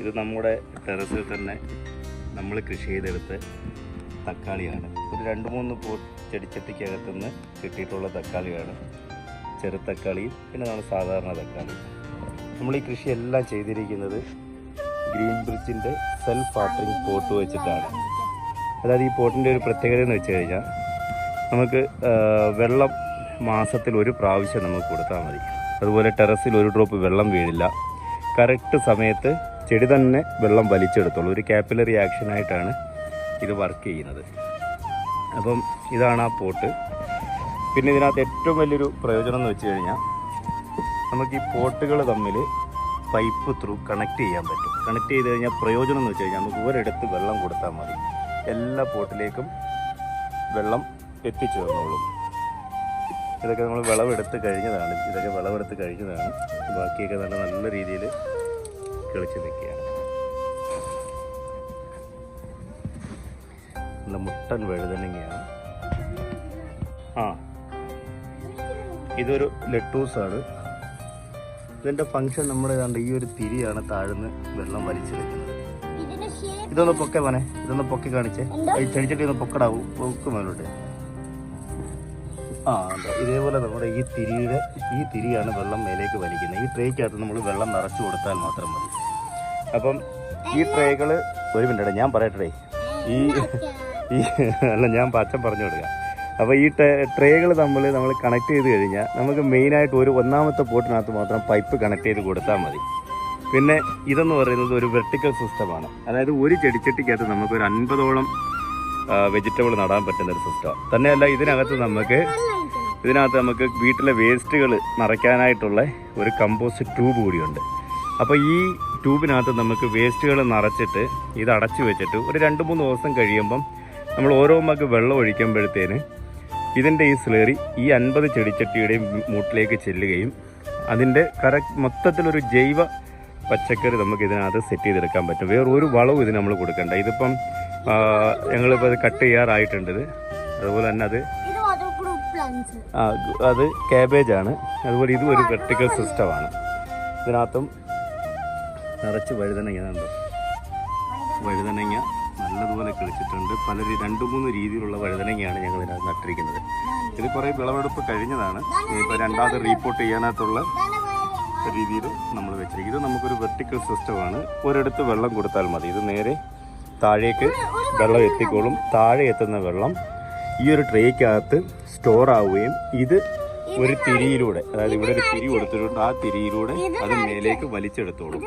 ഇത് നമ്മുടെ ടെറസിൽ തന്നെ നമ്മൾ കൃഷി ചെയ്തെടുത്ത് തക്കാളിയാണ്. ഒരു രണ്ട് മൂന്ന് പൂ ചെടിച്ചട്ടിക്കകത്തുനിന്ന് കിട്ടിയിട്ടുള്ള തക്കാളിയാണ്. ചെറു തക്കാളിയും പിന്നെ നമ്മുടെ സാധാരണ തക്കാളി. നമ്മൾ ഈ കൃഷിയെല്ലാം ചെയ്തിരിക്കുന്നത് ഗ്രീൻ ബ്രിഡ്ജിന്റെ സെൽഫ് വാട്ടറിങ് പോട്ട് വെച്ചിട്ടാണ്. അതായത് ഈ പോട്ടിന്റെ ഒരു പ്രത്യേകത എന്ന് വെച്ച് കഴിഞ്ഞാൽ നമുക്ക് വെള്ളം മാസത്തിൽ ഒരു പ്രാവശ്യം നമുക്ക് കൊടുത്താൽ മതി. അതുപോലെ ടെറസിൽ ഒരു ഡ്രോപ്പ് വെള്ളം വീഴില്ല. കറക്റ്റ് സമയത്ത് ചെടി തന്നെ വെള്ളം വലിച്ചെടുത്തുള്ളൂ. ഒരു കാപ്പിലറി ആക്ഷനായിട്ടാണ് ഇത് വർക്ക് ചെയ്യുന്നത്. അപ്പം ഇതാണ് ആ പോട്ട്. പിന്നെ ഇതിനകത്ത് ഏറ്റവും വലിയൊരു പ്രയോജനം എന്ന് വെച്ച് കഴിഞ്ഞാൽ നമുക്ക് ഈ പോട്ടുകൾ തമ്മിൽ പൈപ്പ് ത്രൂ കണക്ട് ചെയ്യാൻ പറ്റും. കണക്ട് ചെയ്ത് കഴിഞ്ഞാൽ പ്രയോജനം എന്ന് വെച്ച് കഴിഞ്ഞാൽ നമുക്ക് ഒരിടത്ത് വെള്ളം കൊടുത്താൽ മതി. എല്ലാ പോട്ടിലേക്കും വെള്ളം എത്തിച്ചേർന്നോളും. ഇതൊക്കെ നമ്മൾ വിളവെടുത്ത് കഴിഞ്ഞതാണ്. ഇതൊക്കെ വിളവെടുത്ത് കഴിഞ്ഞതാണ്. ബാക്കിയൊക്കെ നല്ല നല്ല രീതിയിൽ കിളിച്ച് നിൽക്കുകയാണ് നല്ല മുട്ടൻ വഴുതനങ്ങയാണ്. ആ ഇതൊരു ലെട്ടൂസാണ്. ഇതിന്റെ ഫങ്ഷൻ നമ്മുടെ ഏതാണ്ട് ഈ ഒരു തിരിയാണ് താഴ്ന്ന് വെള്ളം വലിച്ചെടുക്കുന്നത്. ഇതൊന്ന് പൊക്കെ വനെ ഇതൊന്ന് പൊക്കി കാണിച്ചേ. ചെടിച്ചട്ടി ഒന്ന് പൊക്കടാവും പൊക്ക് മേലോട്ട്. ആ ഉണ്ടോ. ഇതേപോലെ നമ്മുടെ ഈ തിരിയുടെ ഈ തിരിയാണ് വെള്ളം മേലേക്ക് വലിക്കുന്നത്. ഈ ട്രേക്കകത്ത് നമ്മൾ വെള്ളം നിറച്ചു കൊടുത്താൽ മാത്രം മതി. അപ്പം ഈ ട്രേകൾ ഒരു മിനിറ്റ് ഞാൻ പറയട്ടെ. ഈ ഈ അല്ല ഞാൻ പച്ച പറഞ്ഞു കൊടുക്കാം. അപ്പോൾ ഈ ട്രേകൾ തമ്മിൽ നമ്മൾ കണക്ട് ചെയ്ത് കഴിഞ്ഞാൽ നമുക്ക് മെയിനായിട്ട് ഒരു ഒന്നാമത്തെ പോട്ടിനകത്ത് മാത്രം പൈപ്പ് കണക്ട് ചെയ്ത് കൊടുത്താൽ മതി. പിന്നെ ഇതെന്ന് പറയുന്നത് ഒരു വെർട്ടിക്കൽ സിസ്റ്റമാണ് അതായത് ഒരു ചെടിച്ചട്ടിക്കകത്ത് നമുക്ക് ഒരു അൻപതോളം വെജിറ്റബിൾ നടാൻ പറ്റുന്ന ഒരു സിസ്റ്റമാണ് തന്നെയല്ല ഇതിനകത്ത് നമുക്ക് ഇതിനകത്ത് നമുക്ക് വീട്ടിലെ വേസ്റ്റുകൾ നിറയ്ക്കാനായിട്ടുള്ള ഒരു കമ്പോസ്റ്റ് ട്യൂബ് കൂടിയുണ്ട്. അപ്പോൾ ഈ ട്യൂബിനകത്ത് നമുക്ക് വേസ്റ്റുകൾ നിറച്ചിട്ട് ഇത് അടച്ചു വെച്ചിട്ട് ഒരു രണ്ട് മൂന്ന് ദിവസം കഴിയുമ്പം നമ്മൾ ഓരോ മക്ക് വെള്ളം ഒഴിക്കുമ്പോഴത്തേന് ഇതിന്റെ ഈ സ്ലേറി ഈ അൻപത് ചെടിച്ചട്ടിയുടെയും മൂട്ടിലേക്ക് ചെല്ലുകയും അതിന്റെ കറക്റ്റ് മൊത്തത്തിലൊരു ജൈവ പച്ചക്കറി നമുക്ക് ഇതിനകത്ത് സെറ്റ് ചെയ്തെടുക്കാൻ പറ്റും. വേറൊരു വളവും ഇത് നമ്മൾ കൊടുക്കണ്ട. ഇതിപ്പം ഞങ്ങളിപ്പോൾ അത് കട്ട് ചെയ്യാറായിട്ടുണ്ട് ഇത്. അതുപോലെ തന്നെ അത് ആ, അത് കാബേജ് ആണ്. അതുപോലെ ഇതും ഒരു വെർട്ടിക്കൽ സിസ്റ്റമാണ് ഇതിനകത്തും നിറച്ച് വഴുതനങ്ങ വഴുതനങ്ങ നല്ലതുപോലെ കിളിച്ചിട്ടുണ്ട്. പല രണ്ടു മൂന്ന് രീതിയിലുള്ള വഴുതനങ്ങയാണ് ഞങ്ങൾ ഇതിനകത്ത് നട്ടിരിക്കുന്നത്. ഇത് കുറേ വിളവെടുപ്പ് കഴിഞ്ഞതാണ്. ഇപ്പോൾ രണ്ടാമത് റീപ്പോർട്ട് ചെയ്യാനായിട്ടുള്ള രീതിയിൽ നമ്മൾ വെച്ചിരിക്കുന്നത്. നമുക്കൊരു വെർട്ടിക്കൽ സിസ്റ്റമാണ് ഒരിടത്ത് വെള്ളം കൊടുത്താൽ മതി. ഇത് നേരെ താഴേക്ക് വെള്ളം എത്തിക്കോളും. താഴെ എത്തുന്ന വെള്ളം ഈ ഒരു ട്രേക്കകത്ത് സ്റ്റോർ ആവുകയും ഇത് ഒരു തിരിയിലൂടെ അതായത് ഇവിടെ ഒരു തിരി കൊടുത്തിട്ടുണ്ട്. ആ തിരിയിലൂടെ അത് മേലേക്ക് വലിച്ചെടുത്തോളും.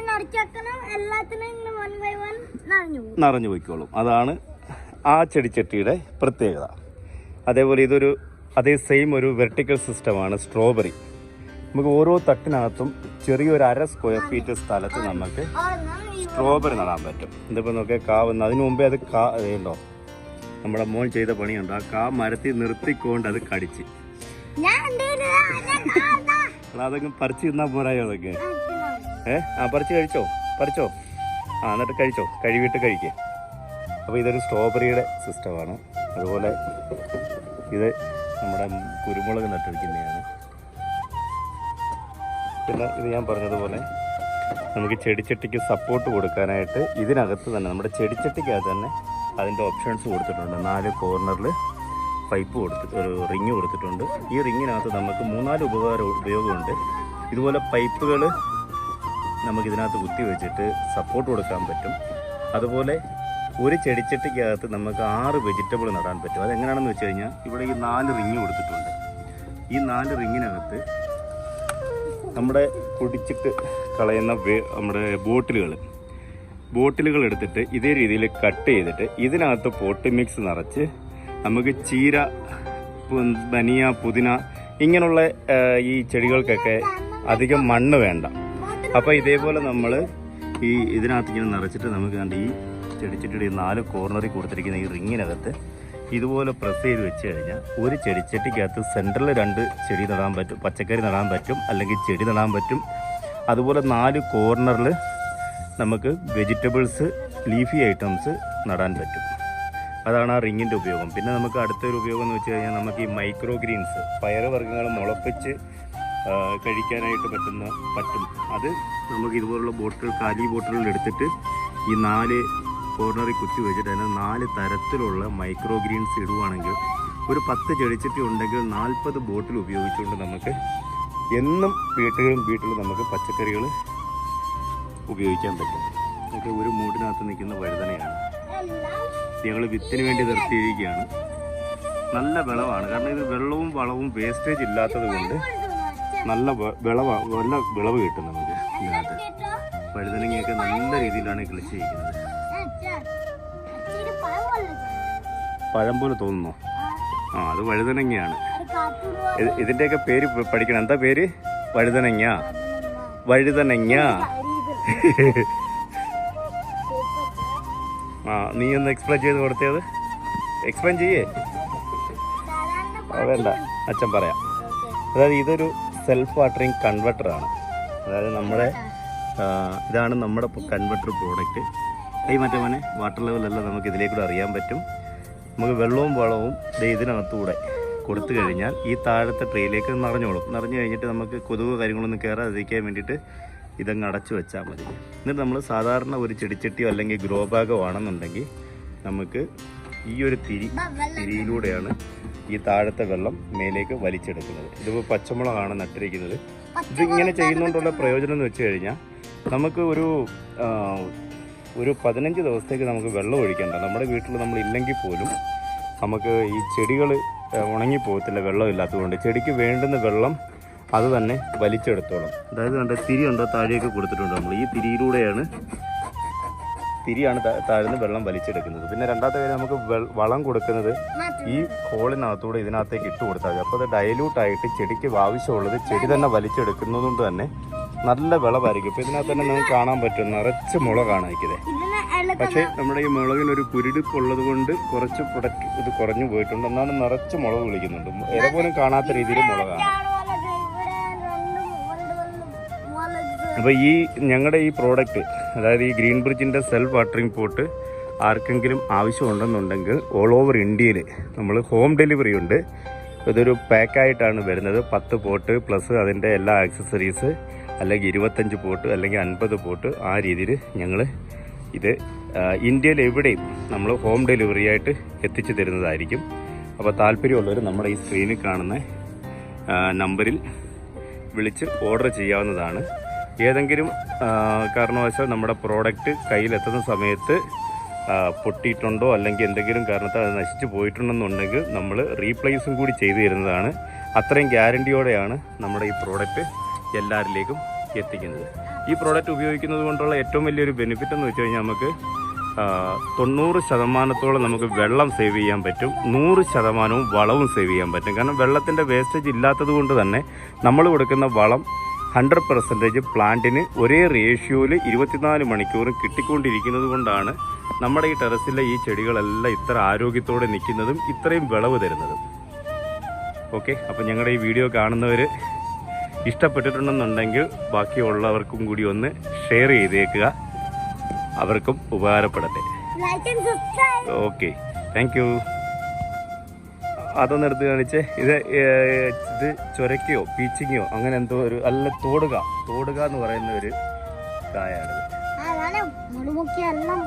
നിറഞ്ഞു പോയിക്കോളും. അതാണ് ആ ചെടിച്ചട്ടിയുടെ പ്രത്യേകത. അതേപോലെ ഇതൊരു അതേ സെയിം ഒരു വെർട്ടിക്കൽ സിസ്റ്റമാണ് സ്ട്രോബെറി നമുക്ക് ഓരോ തട്ടിനകത്തും ചെറിയൊരു അര സ്ക്വയർ ഫീറ്റ് സ്ഥലത്ത് നമുക്ക് സ്ട്രോബെറി നടാൻ പറ്റും. ഇതിപ്പോൾ നോക്കിയാൽ കാ വന്ന് അതിനു മുമ്പേ അത് കാ ഉണ്ടോ? നമ്മുടെ മോൻ ചെയ്ത പണിയുണ്ട്? ആ കാ മരത്തിൽ നിർത്തിക്കൊണ്ട് അത് കടിച്ച്. അതൊക്കെ പറിച്ച് തിന്നാ പോരായോ അതൊക്കെ ഏ ആ പറിച്ച് കഴിച്ചോ? പറിച്ചോ? ആ എന്നിട്ട് കഴിച്ചോ? കഴുകിയിട്ട് കഴിക്കുക അപ്പോൾ ഇതൊരു സ്ട്രോബെറിയുടെ സിസ്റ്റമാണ് അതുപോലെ ഇത് നമ്മുടെ കുരുമുളക് നട്ടിരിക്കുന്നതാണ് പിന്നെ ഇത് ഞാൻ പറഞ്ഞതുപോലെ നമുക്ക് ചെടിച്ചട്ടിക്ക് സപ്പോർട്ട് കൊടുക്കാനായിട്ട് ഇതിനകത്ത് തന്നെ നമ്മുടെ ചെടിച്ചട്ടിക്കകത്ത് തന്നെ അതിന്റെ ഓപ്ഷൻസ് കൊടുത്തിട്ടുണ്ട്. നാല് കോർണറിൽ പൈപ്പ് കൊടുത്തിട്ട് ഒരു റിങ് കൊടുത്തിട്ടുണ്ട്. ഈ റിങ്ങിനകത്ത് നമുക്ക് മൂന്നാൽ ഉപകാരം ഉപയോഗമുണ്ട്. ഇതുപോലെ പൈപ്പുകൾ നമുക്കിതിനകത്ത് കുത്തി വെച്ചിട്ട് സപ്പോർട്ട് കൊടുക്കാൻ പറ്റും. അതുപോലെ ഒരു ചെടിച്ചട്ടിക്കകത്ത് നമുക്ക് ആറ് വെജിറ്റബിൾ നടാൻ പറ്റും. അതെങ്ങനെയാണെന്ന് വെച്ച് കഴിഞ്ഞാൽ ഇവിടെ ഈ നാല് റിങ് കൊടുത്തിട്ടുണ്ട്. ഈ നാല് റിങ്ങിനകത്ത് നമ്മുടെ കുടിച്ചിട്ട് കളയുന്ന നമ്മുടെ ബോട്ടിലുകൾ. ബോട്ടിലുകൾ എടുത്തിട്ട് ഇതേ രീതിയിൽ കട്ട് ചെയ്തിട്ട് ഇതിനകത്ത് പോട്ട് മിക്സ് നിറച്ച് നമുക്ക് ചീര ധനിയ പുതിന ഇങ്ങനെയുള്ള ഈ ചെടികൾക്കൊക്കെ അധികം മണ്ണ് വേണ്ട. അപ്പോൾ ഇതേപോലെ നമ്മൾ ഈ ഇതിനകത്ത് ഇങ്ങനെ നിറച്ചിട്ട് നമുക്ക് കണ്ട് ഈ ചെടിച്ചട്ടിയുടെ നാല് കോർണറിൽ കൊടുത്തിരിക്കുന്ന ഈ റിങ്ങിനകത്ത് ഇതുപോലെ പ്രസ് ചെയ്ത് വെച്ച് കഴിഞ്ഞാൽ ഒരു ചെടിച്ചട്ടിക്കകത്ത് സെന്ററിൽ രണ്ട് ചെടി നടാൻ പറ്റും. പച്ചക്കറി നടാൻ പറ്റും അല്ലെങ്കിൽ ചെടി നടാൻ പറ്റും. അതുപോലെ നാല് കോർണറിൽ നമുക്ക് വെജിറ്റബിൾസ് ലീഫി ഐറ്റംസ് നടാൻ പറ്റും. അതാണ് ആ റിങ്ങിന്റെ ഉപയോഗം. പിന്നെ നമുക്ക് അടുത്തൊരു ഉപയോഗം എന്ന് വെച്ച് കഴിഞ്ഞാൽ നമുക്ക് ഈ മൈക്രോ ഗ്രീൻസ് പയറുവർഗങ്ങൾ മുളപ്പിച്ച് കഴിക്കാനായിട്ട് പറ്റുന്ന പറ്റും. അത് നമുക്ക് ഇതുപോലുള്ള ബോട്ടിൽ കാലി ബോട്ടിലെടുത്തിട്ട് ഈ നാല് കോർണറിൽ കുത്തി വെച്ചിട്ട് അതിന് നാല് തരത്തിലുള്ള മൈക്രോ ഗ്രീൻസ് ഇടുവാണെങ്കിൽ ഒരു പത്ത് ചെടിച്ചട്ടി ഉണ്ടെങ്കിൽ നാൽപ്പത് ബോട്ടിൽ ഉപയോഗിച്ചുകൊണ്ട് നമുക്ക് എന്നും വീട്ടുകളും വീട്ടിലും നമുക്ക് പച്ചക്കറികൾ ഉപയോഗിക്കാൻ പറ്റും. നമുക്ക് ഒരു മൂടിനകത്ത് നിൽക്കുന്ന വഴുതനയാണ്. എല്ലാം ഞങ്ങൾ വിത്തിന് വേണ്ടി നിർത്തിയിരിക്കുകയാണ്. നല്ല വിളവാണ്. കാരണം ഇത് വെള്ളവും വളവും വേസ്റ്റേജ് ഇല്ലാത്തത് കൊണ്ട് നല്ല വിളവ നല്ല വിളവ് കിട്ടും നമുക്ക് ഇതിനകത്ത്. വഴുതനങ്ങയൊക്കെ നല്ല രീതിയിലാണ് കൃഷി ചെയ്യുന്നത് പഴം പോലെ തോന്നുന്നു. ആ അത് വഴുതനങ്ങയാണ്. ഇതിന്റെയൊക്കെ പേര് പഠിക്കണം. എന്താ പേര്? വഴുതനങ്ങ. വഴുതനങ്ങ. ആ നീ ഒന്ന് എക്സ്പ്ലെയിൻ ചെയ്ത് കൊടുത്തത് എക്സ്പ്ലെയിൻ ചെയ്യേ. വേണ്ട അച്ഛൻ പറയാം. അതായത് ഇതൊരു സെൽഫ് വാട്ടറിങ് കൺവെർട്ടറാണ് അതായത് നമ്മുടെ ഇതാണ് നമ്മുടെ കൺവെർട്ടർ പ്രോഡക്റ്റ് ഈ മറ്റേ മോനെ വാട്ടർ ലെവലെല്ലാം നമുക്ക് ഇതിലേക്കൂടെ അറിയാൻ പറ്റും. നമുക്ക് വെള്ളവും വളവും ഇതിനകത്തൂടെ കൊടുത്തു കഴിഞ്ഞാൽ ഈ താഴത്തെ ട്രെയിലേക്ക് നിറഞ്ഞോളും. നിറഞ്ഞു കഴിഞ്ഞിട്ട് നമുക്ക് കൊതുക് കാര്യങ്ങളൊന്നും കയറാതിരിക്കാൻ വേണ്ടിയിട്ട് ഇതങ്ങ് അടച്ചു വെച്ചാൽ മതി. എന്നിട്ട് നമ്മൾ സാധാരണ ഒരു ചെടിച്ചട്ടിയോ അല്ലെങ്കിൽ ഗ്രോ ബാഗോ ആണെന്നുണ്ടെങ്കിൽ നമുക്ക് ഈ ഒരു തിരി തിരിയിലൂടെയാണ് ഈ താഴത്തെ വെള്ളം മേലേക്ക് വലിച്ചെടുക്കുന്നത്. ഇതിപ്പോൾ പച്ചമുളകാണ് നട്ടിരിക്കുന്നത്. ഇതിങ്ങനെ ചെയ്യുന്നതുകൊണ്ടുള്ള പ്രയോജനം എന്ന് വെച്ച് കഴിഞ്ഞാൽ നമുക്ക് ഒരു ഒരു പതിനഞ്ച് ദിവസത്തേക്ക് നമുക്ക് വെള്ളം ഒഴിക്കണ്ട. നമ്മുടെ വീട്ടിൽ നമ്മൾ ഇല്ലെങ്കിൽ പോലും നമുക്ക് ഈ ചെടികൾ ഉണങ്ങി പോകത്തില്ല വെള്ളം ഇല്ലാത്തതുകൊണ്ട്. ചെടിക്ക് വേണ്ടുന്ന വെള്ളം അത് തന്നെ വലിച്ചെടുത്തോളും. അതായത് കണ്ട തിരി ഉണ്ടോ താഴെയൊക്കെ കൊടുത്തിട്ടുണ്ട് നമ്മൾ. ഈ തിരിയിലൂടെയാണ് തിരിയാണ് താഴ്ന്ന് വെള്ളം വലിച്ചെടുക്കുന്നത്. പിന്നെ രണ്ടാമത്തെ കാര്യം നമുക്ക് വളം കൊടുക്കുന്നത് ഈ ഹോളിനകത്തൂടെ ഇതിനകത്തേക്ക് ഇട്ട് കൊടുത്താൽ മതി. അപ്പോൾ അത് ഡൈല്യൂട്ട് ആയിട്ട് ചെടിക്ക് ആവശ്യമുള്ളത് ചെടി തന്നെ വലിച്ചെടുക്കുന്നതുകൊണ്ട് തന്നെ നല്ല വിളവായിരിക്കും. ഇപ്പം ഇതിനകത്ത് തന്നെ നമുക്ക് കാണാൻ പറ്റും നിറച്ച് മുളകാണ് ഇത് പക്ഷെ നമ്മുടെ ഈ മുളകിനൊരു കുരുടിപ്പുള്ളത് കൊണ്ട് കുറച്ച് പ്രൊഡക്റ്റ് ഇത് കുറഞ്ഞു പോയിട്ടുണ്ട്. എന്നാലും നിറച്ച് മുളക് വിളിക്കുന്നുണ്ട്. ഇല പോലും കാണാത്ത രീതിയിൽ മുളകാണ്. അപ്പോൾ ഈ ഞങ്ങളുടെ ഈ പ്രോഡക്റ്റ് അതായത് ഈ ഗ്രീൻ ബ്രിഡ്ജിന്റെ സെൽഫ് വാട്ടറിംഗ് പോട്ട് ആർക്കെങ്കിലും ആവശ്യമുണ്ടെന്നുണ്ടെങ്കിൽ ഓൾ ഓവർ ഇന്ത്യയിൽ നമ്മൾ ഹോം ഡെലിവറി ഉണ്ട്. ഇതൊരു പാക്കായിട്ടാണ് വരുന്നത്. പത്ത് പോട്ട് പ്ലസ് അതിന്റെ എല്ലാ ആക്സസറീസ് അല്ലെങ്കിൽ ഇരുപത്തഞ്ച് പോട്ട് അല്ലെങ്കിൽ അൻപത് പോട്ട് ആ രീതിയിൽ ഞങ്ങൾ ഇത് ഇന്ത്യയിൽ എവിടെയും നമ്മൾ ഹോം ഡെലിവറി ആയിട്ട് എത്തിച്ചു തരുന്നതായിരിക്കും. അപ്പോൾ താല്പര്യമുള്ളവർ നമ്മുടെ ഈ സ്ക്രീനിൽ കാണുന്ന നമ്പറിൽ വിളിച്ച് ഓർഡർ ചെയ്യാവുന്നതാണ്. ഏതെങ്കിലും കാരണവശാൽ നമ്മുടെ പ്രോഡക്റ്റ് കയ്യിലെത്തുന്ന സമയത്ത് പൊട്ടിയിട്ടുണ്ടോ അല്ലെങ്കിൽ എന്തെങ്കിലും കാരണത്താൽ അത് നശിച്ചു പോയിട്ടുണ്ടെന്നുണ്ടെങ്കിൽ നമ്മൾ റീപ്ലേസും കൂടി ചെയ്തു തരുന്നതാണ്. അത്രയും ഗ്യാരണ്ടിയോടെയാണ് നമ്മുടെ ഈ പ്രോഡക്റ്റ് എല്ലാവരിലേക്കും എത്തിക്കുന്നത്. ഈ പ്രോഡക്റ്റ് ഉപയോഗിക്കുന്നത് കൊണ്ടുള്ള ഏറ്റവും വലിയൊരു ബെനിഫിറ്റ് എന്ന് വെച്ച് കഴിഞ്ഞാൽ നമുക്ക് തൊണ്ണൂറ് ശതമാനത്തോളം നമുക്ക് വെള്ളം സേവ് ചെയ്യാൻ പറ്റും. നൂറ് ശതമാനവും വളവും സേവ് ചെയ്യാൻ പറ്റും. കാരണം വെള്ളത്തിന്റെ വേസ്റ്റേജ് ഇല്ലാത്തത് കൊണ്ട് തന്നെ നമ്മൾ കൊടുക്കുന്ന വളം ഹൺഡ്രഡ് പെർസെന്റേജ് പ്ലാന്റിന് ഒരേ റേഷ്യോയിൽ ഇരുപത്തിനാല് മണിക്കൂറും കിട്ടിക്കൊണ്ടിരിക്കുന്നത് കൊണ്ടാണ് നമ്മുടെ ഈ ടെറസിലെ ഈ ചെടികളെല്ലാം ഇത്ര ആരോഗ്യത്തോടെ നിൽക്കുന്നതും ഇത്രയും വിളവ് തരുന്നതും. ഓക്കെ അപ്പോൾ ഞങ്ങളുടെ ഈ വീഡിയോ കാണുന്നവർ ഇഷ്ടപ്പെട്ടിട്ടുണ്ടെന്നുണ്ടെങ്കിൽ ബാക്കിയുള്ളവർക്കും കൂടി ഒന്ന് ഷെയർ ചെയ്തേക്കുക. അവർക്കും ഉപകാരപ്പെടട്ടെ. Okay thank you. അതൊന്ന് എടുത്ത് കാണിച്ച്. ഇത് ഇത് ചൊരക്കയോ പീച്ചിങ്ങയോ അങ്ങനെ എന്തോ ഒരു അല്ല തോടുക. തോടുക എന്ന് പറയുന്ന ഒരു എല്ലാം